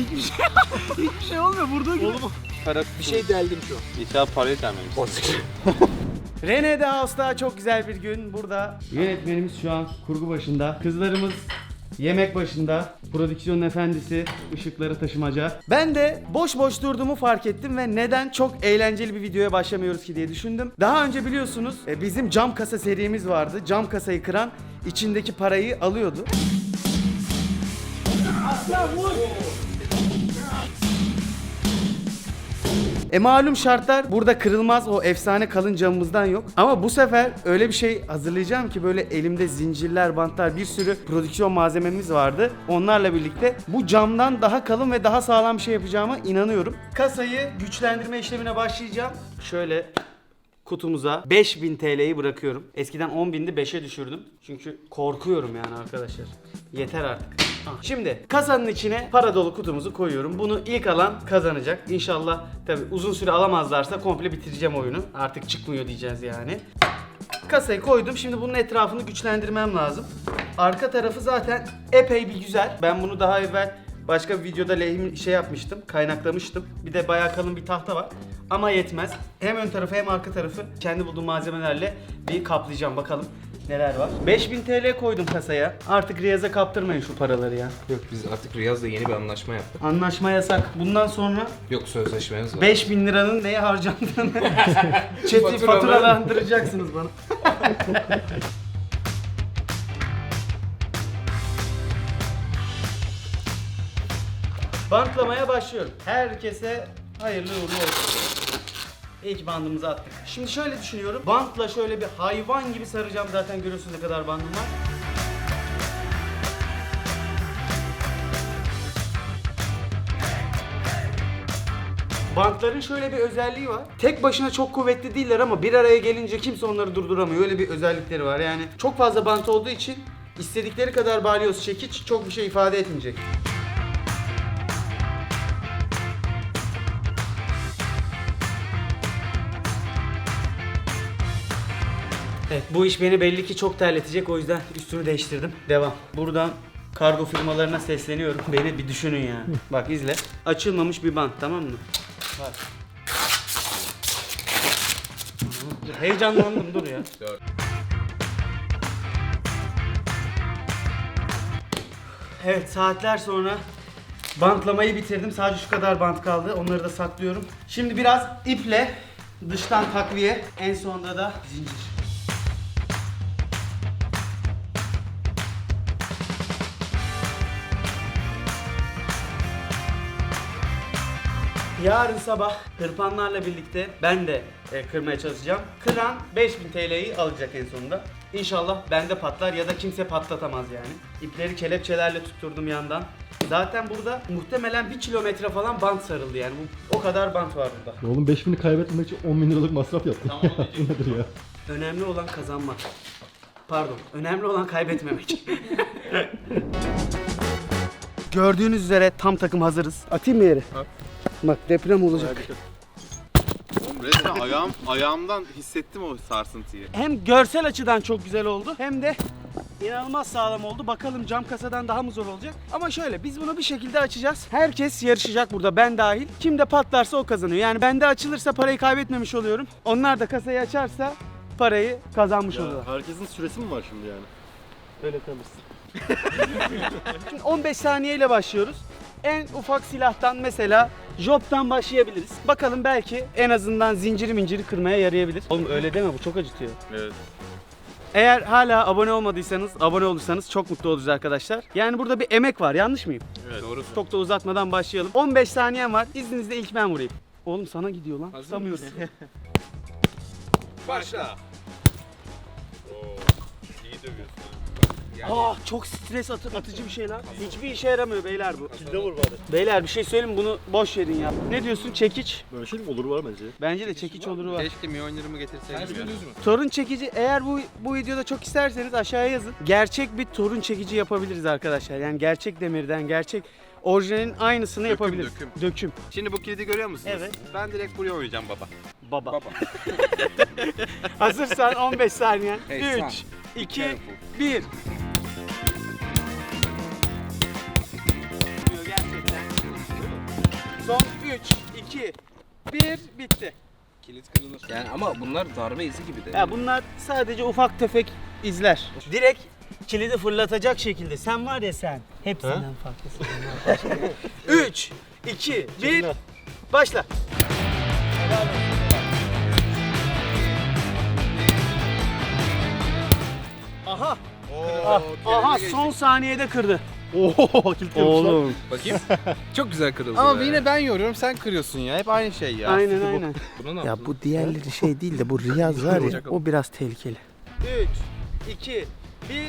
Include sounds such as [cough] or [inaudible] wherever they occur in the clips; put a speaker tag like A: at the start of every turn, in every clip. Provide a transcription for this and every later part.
A: Hiçbir şey hiçbir şey olmuyor. Vurduğu gibi.
B: Oğlum para bir şey deldim şu an.
C: İnşallah parayı vermemiş. [laughs]
A: Rene de House'da çok güzel bir gün burada. Yönetmenimiz şu an kurgu başında. Kızlarımız yemek başında. Prodüksiyonun efendisi, ışıkları taşımaca. Ben de boş boş durduğumu fark ettim ve neden çok eğlenceli bir videoya başlamıyoruz ki diye düşündüm. Daha önce biliyorsunuz e, bizim cam kasa serimiz vardı. Cam kasayı kıran içindeki parayı alıyordu. E malum şartlar burada kırılmaz o efsane kalın camımızdan yok. Ama bu sefer öyle bir şey hazırlayacağım ki böyle elimde zincirler, bantlar bir sürü prodüksiyon malzememiz vardı. Onlarla birlikte bu camdan daha kalın ve daha sağlam bir şey yapacağıma inanıyorum. Kasayı güçlendirme işlemine başlayacağım. Şöyle kutumuza 5000 TL'yi bırakıyorum. Eskiden 10.000'di 5'e düşürdüm. Çünkü korkuyorum yani arkadaşlar. Yeter artık. Şimdi kasanın içine para dolu kutumuzu koyuyorum. Bunu ilk alan kazanacak. İnşallah tabi uzun süre alamazlarsa komple bitireceğim oyunu. Artık çıkmıyor diyeceğiz yani. Kasayı koydum. Şimdi bunun etrafını güçlendirmem lazım. Arka tarafı zaten epey bir güzel. Ben bunu daha evvel başka bir videoda lehim şey yapmıştım. Kaynaklamıştım. Bir de bayağı kalın bir tahta var. Ama yetmez. Hem ön tarafı hem arka tarafı kendi bulduğum malzemelerle bir kaplayacağım. Bakalım neler var. 5000 TL koydum kasaya. Artık Riyaz'a kaptırmayın şu paraları ya.
D: Yok biz artık Riyaz'la yeni bir anlaşma yaptık.
A: Anlaşma yasak. Bundan sonra
D: Yok sözleşmemiz var.
A: 5000 liranın neye harcandığını [laughs] çeti
D: Faturalar.
A: faturalandıracaksınız bana. [laughs] Bantlamaya başlıyorum. Herkese hayırlı uğurlu olsun. İlk bandımızı attık. Şimdi şöyle düşünüyorum. Bantla şöyle bir hayvan gibi saracağım. Zaten görüyorsunuz ne kadar bandım var. Bantların şöyle bir özelliği var. Tek başına çok kuvvetli değiller ama bir araya gelince kimse onları durduramıyor. Öyle bir özellikleri var. Yani çok fazla bant olduğu için istedikleri kadar balyoz çekiç çok bir şey ifade etmeyecek. Evet bu iş beni belli ki çok terletecek o yüzden üstümü değiştirdim. Devam. Buradan kargo firmalarına sesleniyorum. Beni bir düşünün yani. Bak izle. Açılmamış bir bant tamam mı? Bak. Heyecanlandım dur ya. Evet saatler sonra bantlamayı bitirdim. Sadece şu kadar bant kaldı. Onları da saklıyorum. Şimdi biraz iple dıştan takviye. En sonunda da zincir. Yarın sabah hırpanlarla birlikte ben de e, kırmaya çalışacağım. Kıran 5000 TL'yi alacak en sonunda. İnşallah bende patlar ya da kimse patlatamaz yani. İpleri kelepçelerle tutturdum yandan. Zaten burada muhtemelen 1 kilometre falan bant sarıldı yani. Bu, o kadar bant var burada.
E: Oğlum 5000'i kaybetmemek için 10 bin liralık masraf yaptın. [laughs] Bu nedir ya?
A: Önemli olan kazanmak. Pardon, önemli olan kaybetmemek. [laughs] Gördüğünüz üzere tam takım hazırız. Atayım mı yere? Bak deprem olacak.
C: Oğlum resmen ayağım, ayağımdan hissettim o sarsıntıyı.
A: Hem görsel açıdan çok güzel oldu hem de inanılmaz sağlam oldu. Bakalım cam kasadan daha mı zor olacak? Ama şöyle biz bunu bir şekilde açacağız. Herkes yarışacak burada ben dahil. Kim de patlarsa o kazanıyor. Yani bende açılırsa parayı kaybetmemiş oluyorum. Onlar da kasayı açarsa parayı kazanmış oluyorlar.
E: herkesin süresi mi var şimdi yani?
A: Öyle kalırsın. [laughs] Şimdi 15 saniyeyle başlıyoruz. En ufak silahtan mesela job'tan başlayabiliriz. Bakalım belki en azından zinciri minciri kırmaya yarayabilir. Oğlum öyle deme bu çok acıtıyor.
C: Evet.
A: Eğer hala abone olmadıysanız, abone olursanız çok mutlu oluruz arkadaşlar. Yani burada bir emek var, yanlış mıyım?
C: Evet. Doğrusu.
A: Çok da uzatmadan başlayalım. 15 saniyem var. İzninizle ilk ben vurayım. Oğlum sana gidiyor lan.
D: Hazır
A: Tutamıyorsun. [laughs]
C: Başla. Oo, iyi dövüyorsun.
A: Aa çok stres atı- atıcı bir şey lan. Hiçbir işe yaramıyor beyler bu.
E: Kilde vur bari.
A: Beyler bir şey söyleyeyim mi? bunu boş verin ya. Ne diyorsun çekiç?
E: Böyle şey mi olur var bence?
A: Bence de çekiç oluru var.
C: Keşke Mjolnir'ımı getirseydim ya.
A: Torun çekici eğer bu bu videoda çok isterseniz aşağıya yazın. Gerçek bir torun çekici yapabiliriz arkadaşlar. Yani gerçek demirden, gerçek orijinalin aynısını
C: Döküm,
A: yapabiliriz.
C: döküm.
A: Döküm.
C: Şimdi bu kilidi görüyor musunuz?
A: Evet.
C: Ben direkt buraya oynayacağım baba.
A: Baba.
C: Baba. [laughs]
A: Hazırsan 15 saniyen.
C: Hey,
A: 3, 2,
C: careful.
A: 1. 2, 1 bitti.
B: Kilit kırılır. Yani ama bunlar darbe izi gibi de.
A: Ya bunlar sadece ufak tefek izler. Direkt kilidi fırlatacak şekilde. Sen var ya sen. Hepsinden farklısın. 3, 2, 1, başla. Aha. Ah, aha son saniyede kırdı.
E: Kilit yapmışlar.
B: Bakayım. [laughs] Çok güzel kırıldı
C: Ama
B: be.
C: yine ben yoruyorum sen kırıyorsun ya. Hep aynı şey ya.
A: Aynen aynen. [laughs]
B: Bunu ne
A: Ya
B: yaptın?
A: bu diğerleri şey değil de bu Riyaz var ya o biraz tehlikeli. 3, 2, 1,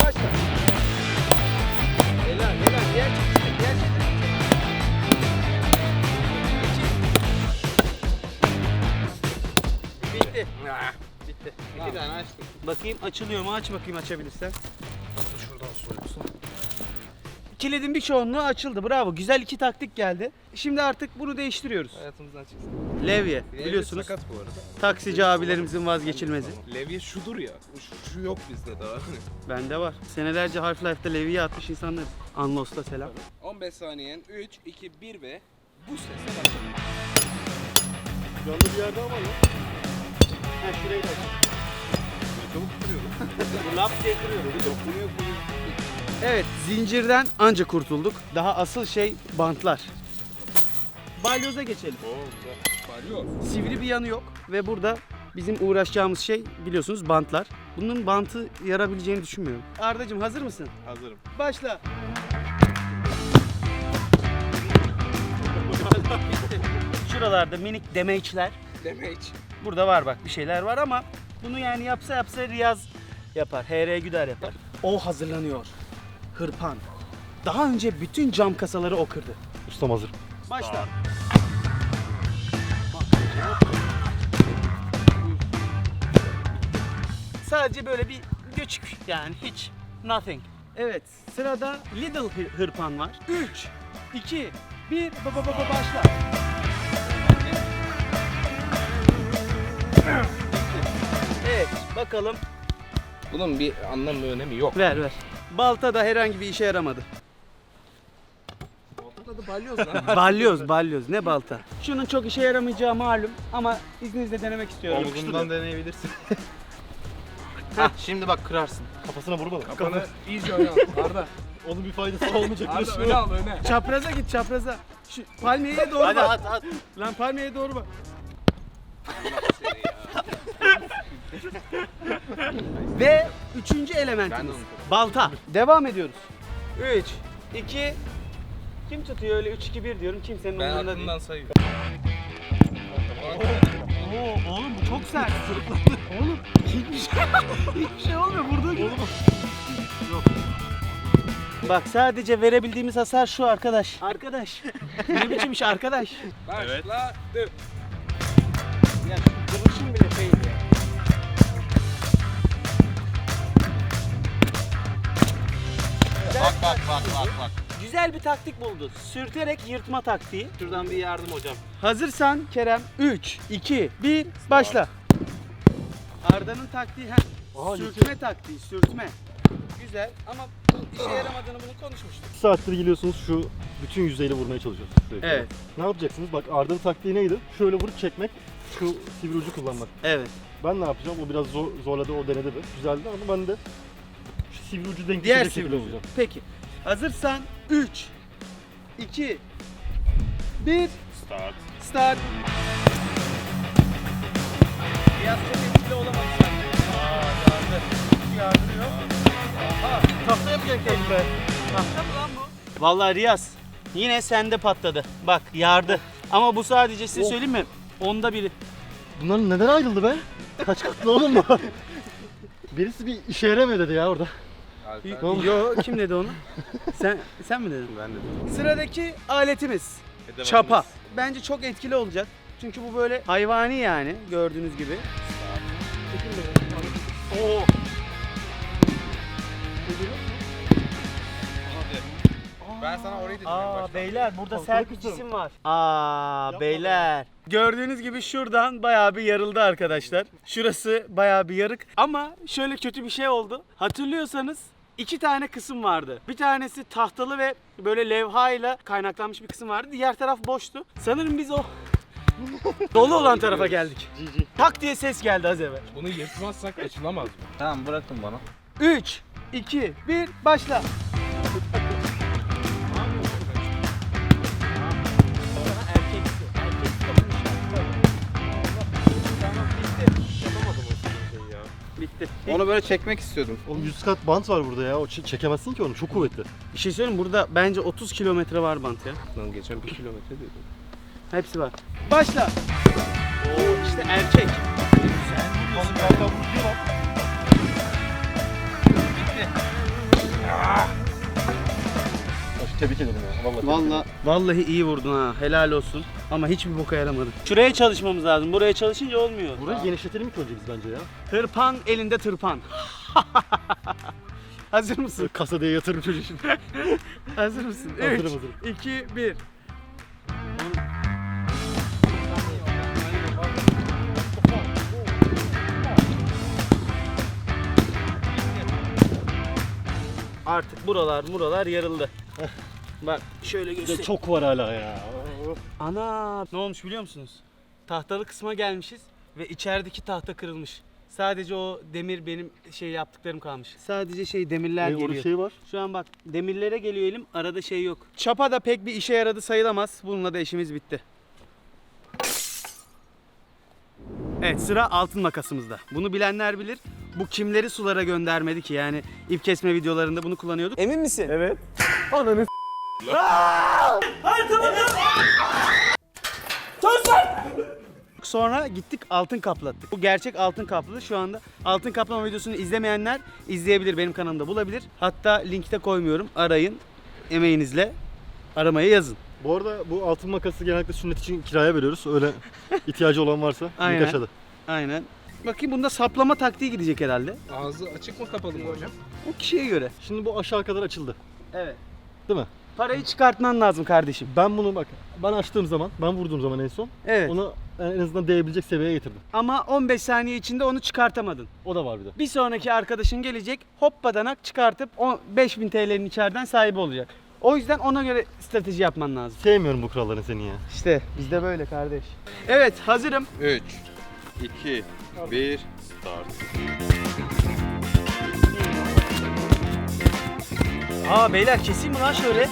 A: başla. Helal helal diğer çekişte diğer çekişte. Bitti. Bitti.
C: İki tane açtım.
A: Bakayım açılıyor mu? Aç bakayım açabilirsen. Şuradan soyulsun. Kilidin bir çoğunluğu açıldı. Bravo. Güzel iki taktik geldi. Şimdi artık bunu değiştiriyoruz.
B: Hayatımızdan çıksın.
A: Levye
B: Levye
A: biliyorsunuz.
B: Sakat bu arada.
A: Taksici abilerimizin vazgeçilmezi.
B: Levye şudur ya. Şu, şu yok bizde daha. [laughs]
A: Bende var. Senelerce Half-Life'da levye atmış insanlar. Unlost'a selam.
B: 15 saniyen 3, 2, 1 ve bu sesle başla.
E: Canlı bir yerde ama ya.
A: Ha şurayı da.
B: Çabuk kırıyorum. [laughs]
A: Lap diye kırıyorum. Evet zincirden anca kurtulduk. Daha asıl şey bantlar. Balyoza geçelim. Sivri bir yanı yok ve burada bizim uğraşacağımız şey biliyorsunuz bantlar. Bunun bantı yarabileceğini düşünmüyorum. Ardacığım hazır mısın?
C: Hazırım.
A: Başla. [laughs] Şuralarda minik demeçler.
B: Damage.
A: Burada var bak bir şeyler var ama bunu yani yapsa yapsa Riyaz yapar. HR Güder yapar. O hazırlanıyor. Hırpan. Daha önce bütün cam kasaları o kırdı.
E: Ustam hazır.
A: Başla. Sadece böyle bir göçük yani hiç nothing. Evet sırada Little hı- hırpan var. 3, 2, 1 ba ba ba ba başla. Evet bakalım
B: Bunun bir anlam ve önemi yok.
A: ver ver. Balta da herhangi bir işe yaramadı.
B: Tadı balyoz lan. [laughs]
A: balyoz balyoz ne balta. Şunun çok işe yaramayacağı malum ama izninizle denemek istiyorum.
C: Omzundan deneyebilirsin. [laughs]
A: Heh.
C: Şimdi bak kırarsın.
E: Kafasına vurma da.
B: Kafanı iyice öne al. [laughs] Arda.
E: Onun bir faydası olmayacak.
B: Arda öne al öne.
A: Çapraza git çapraza. Şu palmiyeye doğru
C: Hadi
A: bak.
C: at at.
A: Lan palmiyeye doğru bak. [laughs] Ve üçüncü
B: Ben
A: elementimiz. Balta. Devam ediyoruz. 3, 2, kim tutuyor öyle 3, 2, 1 diyorum kimsenin
B: Ben
A: umurunda değil.
B: aklımdan sayıyorum.
A: Oo, oğlum bu çok sert. [laughs] oğlum hiçbir şey, hiçbir şey olmuyor. Vurduğu gibi. Yok. Bak sadece verebildiğimiz hasar şu arkadaş. Arkadaş. ne biçim iş arkadaş?
B: Başla.
A: Ya şu duruşun bile
C: Bak bak bak bak.
A: Güzel bir taktik buldu. Sürterek yırtma taktiği.
B: Şuradan bir yardım hocam.
A: Hazırsan Kerem 3, 2, 1 başla. Arda'nın taktiği hem
E: Aha,
A: sürtme taktiği, sürtme. Güzel ama işe yaramadığını bunu konuşmuştuk.
E: 2 saattir geliyorsunuz şu bütün yüzeyle vurmaya çalışıyorsunuz. sürekli.
A: Evet.
E: Ne yapacaksınız? Bak Arda'nın taktiği neydi? Şöyle vurup çekmek, şu sivri ucu kullanmak.
A: Evet.
E: Ben ne yapacağım? O biraz zor, zorladı, o denedi. bir. Güzeldi ama ben de şu sivri ucu denk
A: Diğer sivri ucu. Peki. Hazırsan 3, 2, 1
C: Start.
A: Start. Biraz çok etkili olamadı sanki. Aa yardı. Hiç yardırıyor. Aha tahta yapacak tecrübe. Tahta mı lan bu? Vallahi Riyaz yine sende patladı. Bak yardı. Ama bu sadece size söyleyeyim mi? Onda biri.
E: Bunlar neden ayrıldı be? Kaç katlı oğlum bu? [laughs] Birisi bir işe yaramıyor dedi ya orada.
B: Alper.
A: Yo kim dedi onu? [laughs] sen sen mi dedin?
C: Ben de.
A: Sıradaki aletimiz. Çapa. Bence çok etkili olacak. Çünkü bu böyle hayvani yani gördüğünüz gibi. Oo.
C: Ben sana orayı dedim
A: Aa beyler burada sert cisim var. Aa beyler. Gördüğünüz gibi şuradan bayağı bir yarıldı arkadaşlar. Şurası bayağı bir yarık ama şöyle kötü bir şey oldu. Hatırlıyorsanız iki tane kısım vardı. Bir tanesi tahtalı ve böyle levhayla kaynaklanmış bir kısım vardı. Diğer taraf boştu. Sanırım biz o [laughs] dolu olan tarafa geldik. Tak diye ses geldi az evvel.
B: Bunu yırtmazsak açılamaz mı?
C: Tamam bırakın bana.
A: 3, 2, 1, başla.
C: Onu böyle çekmek istiyordum.
E: Oğlum 100 kat bant var burada ya. O çekemezsin ki onu. Çok kuvvetli.
A: Bir şey söyleyeyim mi? burada bence 30 kilometre var bant ya.
B: Lan geçen bir kilometre dedim.
A: Hepsi var. Başla. Oo işte erkek.
E: Tebrik ederim ya. Vallahi.
A: Vallahi iyi vurdun ha. Helal olsun. Ama hiçbir boka yaramadı. Şuraya çalışmamız lazım. Buraya çalışınca olmuyor.
E: Burayı genişletelim ilk önce biz bence ya.
A: Tırpan elinde tırpan. [laughs] Hazır mısın?
E: Kasa diye yatırım çocuğu şimdi. [laughs]
A: Hazır mısın?
E: Hazırım,
A: 3,
E: hazırım.
A: 2, 1. Artık buralar buralar yarıldı. [laughs] Bak şöyle
E: Bir de
A: göstereyim.
E: çok var hala ya.
A: Ana ne olmuş biliyor musunuz? Tahtalı kısma gelmişiz ve içerideki tahta kırılmış. Sadece o demir benim şey yaptıklarım kalmış. Sadece şey demirler
E: E, orada
A: geliyor.
E: şey var.
A: Şu an bak demirlere geliyor elim arada şey yok. Çapa da pek bir işe yaradı sayılamaz. Bununla da işimiz bitti. Evet sıra altın makasımızda. Bunu bilenler bilir. Bu kimleri sulara göndermedi ki yani ip kesme videolarında bunu kullanıyorduk. Emin misin?
E: Evet.
A: Sonra gittik altın kaplattık. Bu gerçek altın kaplı. Şu anda altın kaplama videosunu izlemeyenler izleyebilir. Benim kanalımda bulabilir. Hatta linkte koymuyorum. Arayın. Emeğinizle aramaya yazın.
E: Bu arada bu altın makası genellikle sünnet için kiraya veriyoruz. Öyle [laughs] ihtiyacı olan varsa
A: Aynen.
E: link aşağıda.
A: Aynen. Bakayım bunda saplama taktiği gidecek herhalde.
B: Ağzı açık mı kapalı mı hocam?
A: O kişiye göre.
E: Şimdi bu aşağı kadar açıldı.
A: Evet.
E: Değil mi?
A: Parayı çıkartman lazım kardeşim.
E: Ben bunu bak ben açtığım zaman, ben vurduğum zaman en son
A: Evet.
E: onu en azından değebilecek seviyeye getirdim.
A: Ama 15 saniye içinde onu çıkartamadın.
E: O da var bir de.
A: Bir sonraki arkadaşın gelecek hoppadanak çıkartıp o 5000 TL'nin içeriden sahibi olacak. O yüzden ona göre strateji yapman lazım.
E: Sevmiyorum bu kuralların seni ya.
A: İşte bizde böyle kardeş. Evet hazırım.
C: 3, 2, 1, start.
A: Aa beyler keseyim mi lan şöyle?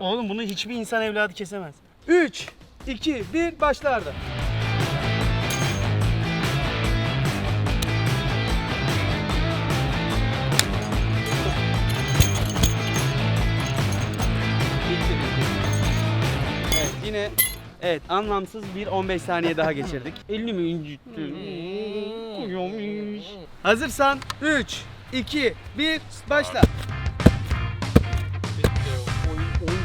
A: Oğlum bunu hiçbir insan evladı kesemez. 3, 2, 1 başlarda. Evet yine evet anlamsız bir 15 saniye daha geçirdik. Elini mi incittin? Koyuyormuş. Hazırsan 3, 2, 1 başla.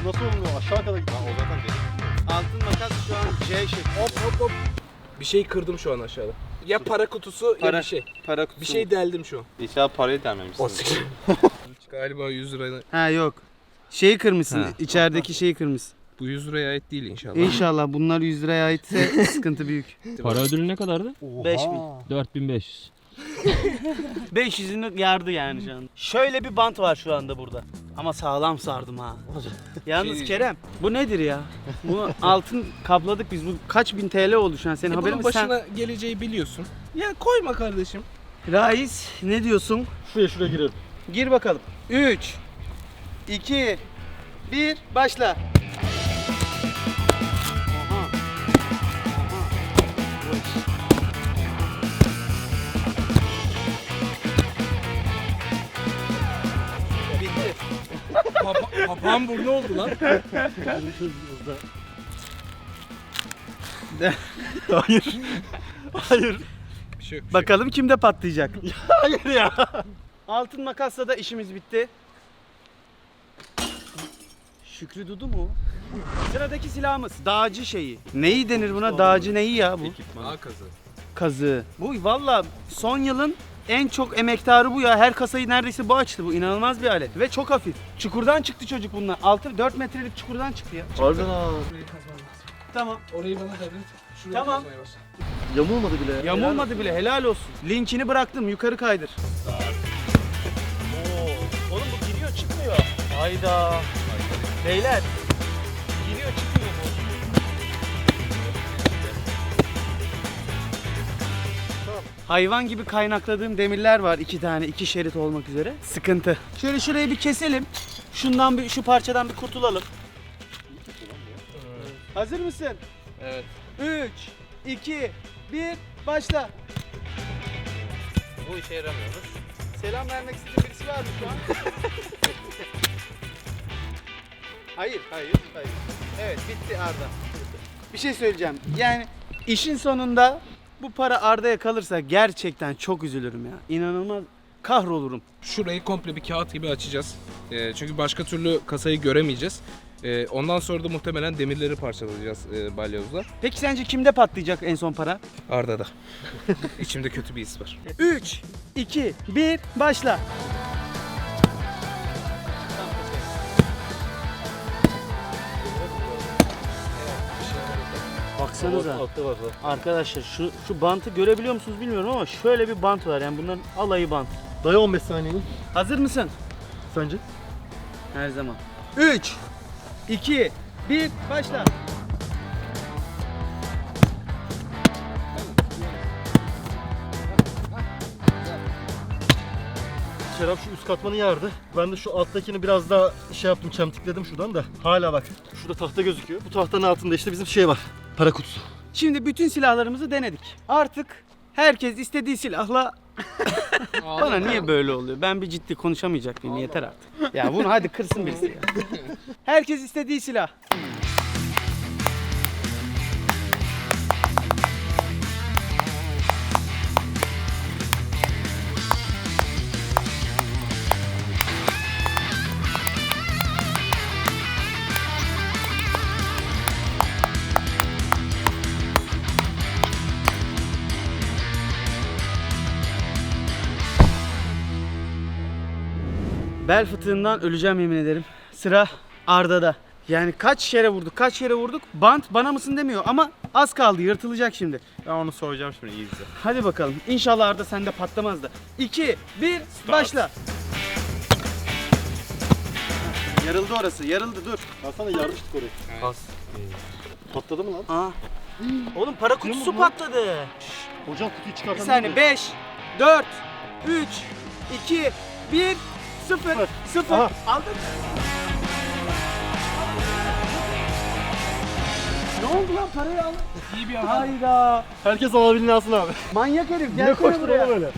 E: Nasıl olmuyor? Aşağı kadar gitti.
C: O zaten benim.
A: Altın makas şu an C şekli.
B: Hop hop hop. Bir şey kırdım şu an aşağıda. Ya para kutusu ya
A: Para.
B: bir şey.
A: Para kutusu.
B: Bir şey deldim şu an.
C: İnşallah parayı delmemişsin. [laughs]
B: Galiba 100 liraya.
A: Ha yok. Şeyi kırmışsın.
C: Ha.
A: içerideki şeyi kırmışsın.
B: Bu 100 liraya ait değil inşallah.
A: İnşallah bunlar 100 liraya aitse [laughs] sıkıntı büyük.
F: Para ödülü ne kadardı?
A: 5000.
F: 4500. [laughs]
A: 500'ünü yardı yani şu an. Şöyle bir bant var şu anda burada. Ama sağlam sardım ha. Yalnız
B: Şey
A: Kerem bu nedir ya? Bunu altın kapladık biz. Bu kaç bin TL oldu şu an senin
B: E
A: haberin
B: bunun
A: mi? Sen...
B: başına geleceği biliyorsun. Ya koyma kardeşim.
A: Reis ne diyorsun?
E: Şuraya şuraya girelim.
A: Gir bakalım. 3 2 1 başla. Bitti.
B: Papağan burnu oldu lan. [laughs]
E: Hayır. Hayır.
B: Bir şey yok. bir şey
A: Bakalım kimde patlayacak. [laughs]
E: Hayır ya.
A: Altın makasla da işimiz bitti. Şükrü Dudu mu? Sıradaki silahımız dağcı şeyi. Neyi denir buna? Dağcı neyi ya bu?
B: yok. Ağ kazı.
A: Kazığı. Bu valla son yılın en çok emektarı bu ya. Her kasayı neredeyse bu açtı. Bu inanılmaz bir alet. Ve çok hafif. Çukurdan çıktı çocuk bunlar. 6 4 metrelik çukurdan çıktı ya.
E: Harbiden ha.
B: Lazım.
A: Tamam.
B: Orayı bana devret. Şurayı
A: Tamam.
B: kazmaya başla.
E: Yamulmadı bile. ya.
A: Yamulmadı bile helal olsun. Linkini bıraktım yukarı kaydır. Hayda. Beyler. Giriyor çıkıyor bu. Hayvan gibi kaynakladığım demirler var iki tane iki şerit olmak üzere. Sıkıntı. Şöyle şurayı bir keselim. Şundan bir şu parçadan bir kurtulalım. Hazır mısın?
D: Evet.
A: 3 2 1 başla.
D: Bu işe yaramıyormuş.
A: Selam vermek istediğin birisi var mı şu an? [laughs] hayır, hayır, hayır. Evet, bitti Arda. Bir şey söyleyeceğim. Yani işin sonunda bu para Arda'ya kalırsa gerçekten çok üzülürüm ya. İnanılmaz kahrolurum.
B: Şurayı komple bir kağıt gibi açacağız. Ee, çünkü başka türlü kasayı göremeyeceğiz. Ee, ondan sonra da muhtemelen demirleri parçalayacağız e, balyozla.
A: Peki sence kimde patlayacak en son para?
B: Arda'da. [laughs] İçimde kötü bir his var.
A: 3 2 1 başla. Baksanıza.
E: Altta var var.
A: Arkadaşlar şu şu bantı görebiliyor musunuz bilmiyorum ama şöyle bir bant var yani bunların alayı bant.
E: Dayı 15 saniyenin.
A: Hazır mısın?
E: Sence?
A: Her zaman. 3 2 1 başla.
E: Şeraf şu üst katmanı yardı. Ben de şu alttakini biraz daha şey yaptım çemtikledim şuradan da. Hala bak. Şurada tahta gözüküyor. Bu tahtanın altında işte bizim şey var. Para kutusu.
A: Şimdi bütün silahlarımızı denedik. Artık herkes istediği silahla [laughs] Bana niye böyle oluyor? Ben bir ciddi konuşamayacak mıyım? Yeter artık. Ya bunu hadi kırsın birisi ya. [laughs] Herkes istediği silah. Bel fıtığından öleceğim yemin ederim. Sıra Arda'da. Yani kaç yere vurduk, kaç yere vurduk. Bant bana mısın demiyor ama az kaldı yırtılacak şimdi.
C: Ben onu soracağım şimdi iyi izle.
A: Hadi bakalım. İnşallah Arda sende patlamaz da. 2, 1, başla. Yarıldı orası, yarıldı dur.
E: Alsana yarmıştık orayı.
A: Pas.
E: Patladı mı lan?
A: Aa. Oğlum para kutusu patladı.
E: Hocam kutuyu
A: Bir
E: çıkartalım.
A: saniye 5, 4, 3, 2, 1, 0, 0.
E: Aha.
A: Aldın. Ne oldu lan parayı aldın? İyi bir Hayda.
E: Herkes alabildiğini alsın abi.
A: Manyak herif
E: Ne
A: gel
E: koştur
A: buraya.
E: oğlum öyle?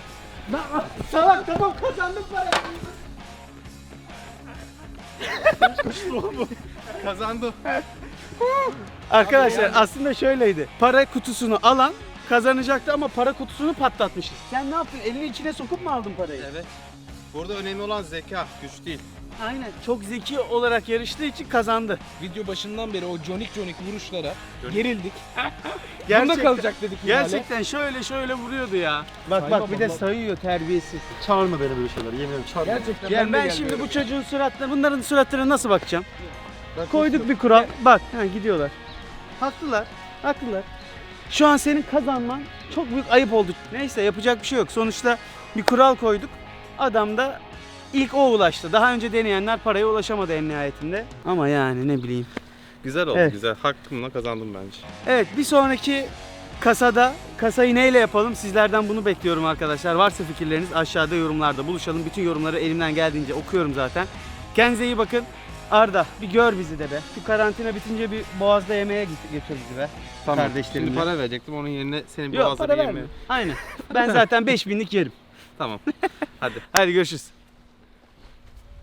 A: Salak tamam kazandık parayı. [laughs]
C: Kazandım.
A: Arkadaşlar aslında şöyleydi. Para kutusunu alan kazanacaktı ama para kutusunu patlatmışız. Sen ne yaptın? Elini içine sokup mu aldın parayı?
C: Evet. Burada önemli olan zeka, güç değil.
A: Aynen. Çok zeki olarak yarıştığı için kazandı.
B: Video başından beri o jonik jonik vuruşlara gerildik. [laughs] Bunda kalacak dedik hale.
A: gerçekten şöyle şöyle vuruyordu ya. Bak
B: Sayma
A: bak bir de
B: vallahi.
A: sayıyor terbiyesiz.
E: Çağırma beni böyle şeyler. Yemin ederim çağırma.
B: Gerçekten
A: Yani ben şimdi bu çocuğun suratlarına, bunların suratlarına nasıl bakacağım? Koyduk bir kural. Bak ha, gidiyorlar. Haklılar. Haklılar. Şu an senin kazanman çok büyük ayıp oldu. Neyse yapacak bir şey yok. Sonuçta bir kural koyduk. Adam da ilk o ulaştı. Daha önce deneyenler paraya ulaşamadı en nihayetinde. Ama yani ne bileyim.
C: Güzel oldu
A: Evet.
C: güzel. Hakkımla kazandım bence.
A: Evet bir sonraki kasada kasayı neyle yapalım sizlerden bunu bekliyorum arkadaşlar. Varsa fikirleriniz aşağıda yorumlarda buluşalım. Bütün yorumları elimden geldiğince okuyorum zaten. Kendinize iyi bakın. Arda bir gör bizi de be. Şu karantina bitince bir Boğaz'da yemeğe git- götür bizi be. Kardeşlerimle.
C: Şimdi para verecektim onun yerine senin bir
A: Yok
C: boğazda
A: para
C: bir
A: verme.
C: yemeği.
A: Aynen. Ben zaten 5000'lik yerim.
C: Tamam. [laughs] Hadi.
A: Hadi görüşürüz.